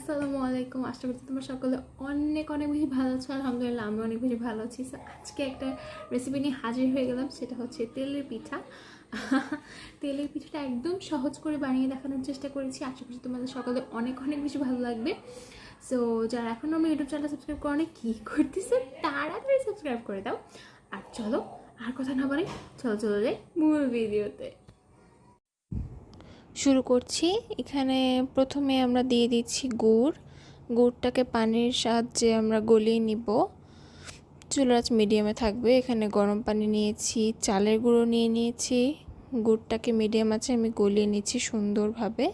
আসসালামু আলাইকুম। আশা করছি তোমরা সকলে অনেক অনেক বেশি ভালো আছো। আলহামদুলিল্লাহ আমি অনেক বেশি ভালো আছি। আজকে একটা রেসিপি নিয়ে হাজির হয়ে গেলাম, সেটা হচ্ছে তেলের পিঠা। তেলের পিঠাটা একদম সহজ করে বানিয়ে দেখানোর চেষ্টা করেছি। আশা করছি তোমাদের সকলে অনেক অনেক বেশি ভালো লাগবে। সো যারা এখনও আমি ইউটিউব চ্যানেল সাবস্ক্রাইব করে কী করতেছে? তাড়াতাড়ি সাবস্ক্রাইব করে দাও। আর চলো, আর কথা না বলে চলো চলো যাই মূল ভিডিওতে শুরু করছি। এখানে প্রথমে আমরা দিয়ে দিচ্ছি গুড়। গুড়টাকে পানির সাহায্যে আমরা গলিয়ে নিব। চুলার আঁচ মিডিয়ামে থাকবে। এখানে গরম পানি নিয়েছি, চালের গুঁড়ো নিয়ে নিয়েছি। গুড়টাকে মিডিয়াম আছে আমি গলিয়ে নিচ্ছি সুন্দরভাবে।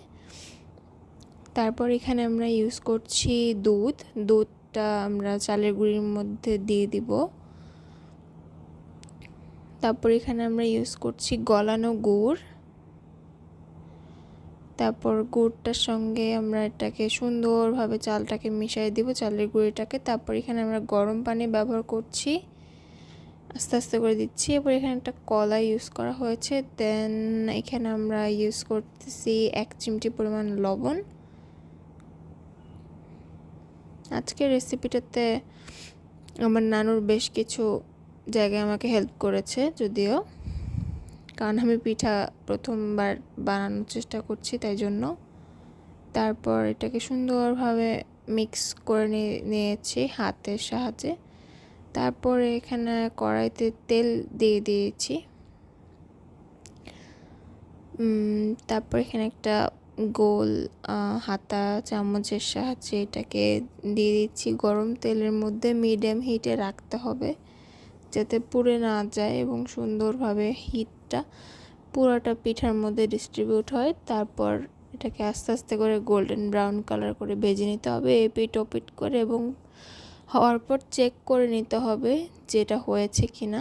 তারপর এখানে আমরা ইউজ করছি দুধ। দুধটা আমরা চালের গুঁড়ির মধ্যে দিয়ে দিব। তারপর এখানে আমরা ইউজ করছি গলানো গুড়। তারপর গুড়টার সঙ্গে আমরা এটাকে সুন্দরভাবে চালটাকে মিশিয়ে দিব, চালের গুঁড়িটাকে। তারপর এখানে আমরা গরম পানি ব্যবহার করছি। আস্তে আস্তে করে দিচ্ছি। এরপর এখানে একটা কলা ইউজ করা হয়েছে। দেন এখানে আমরা ইউজ করতেছি এক চিমটি পরিমাণ লবণ। আজকের রেসিপিটাতে আমার নানুর বেশ কিছু জায়গায় আমাকে হেল্প করেছে, যদিও। কারণ আমি পিঠা প্রথমবার বানানোর চেষ্টা করছি, তাই জন্য। তারপর এটাকে সুন্দরভাবে মিক্স করে নিয়েছি হাতের সাহায্যে। তারপরে এখানে কড়াইতে তেল দিয়ে দিয়েছি। তারপর এখানে একটা গোল হাতা চামচের সাহায্যে এটাকে দিয়ে দিচ্ছি। গরম তেলের মধ্যে মিডিয়াম হিটে রাখতে হবে। যাতে পুড়ে না যায় এবং সুন্দরভাবে হিটটা পুরোটা পিঠার মধ্যে ডিস্ট্রিবিউট হয়। তারপর এটাকে আস্তে আস্তে করে গোল্ডেন ব্রাউন কালার করে ভেজে নিতে হবে এপিট ওপিট করে এবং হওয়ার পর চেক করে নিতে হবে যেটা হয়েছে কি না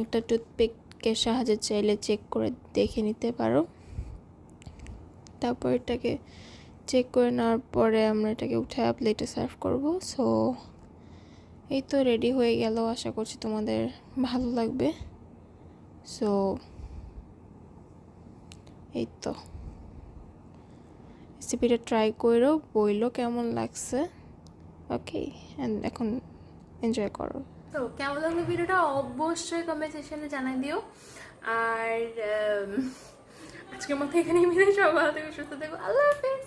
একটা টুথপিকের সাহায্যে চাইলে চেক করে দেখে নিতে পারো। তারপর এটাকে চেক করে নেওয়ার পরে আমরা এটাকে উঠে প্লেটে সার্ভ করব। সো এই তো রেডি হয়ে গেল, আশা করছি তোমাদের ভালো লাগবে। সো এই তো। রেসিপিটা ট্রাই করো, বইলো কেমন লাগছে। ওকে এখন এনজয় করো। তো কেমন লাগল ভিডিওটা? অবশ্যই কমেন্ট সেকশনে জানাই দিও। আর আজকের মতো এখানেই মিলে সব ভালো থেকে, সুস্থ থেকো। আল্লাহ হাফেজ।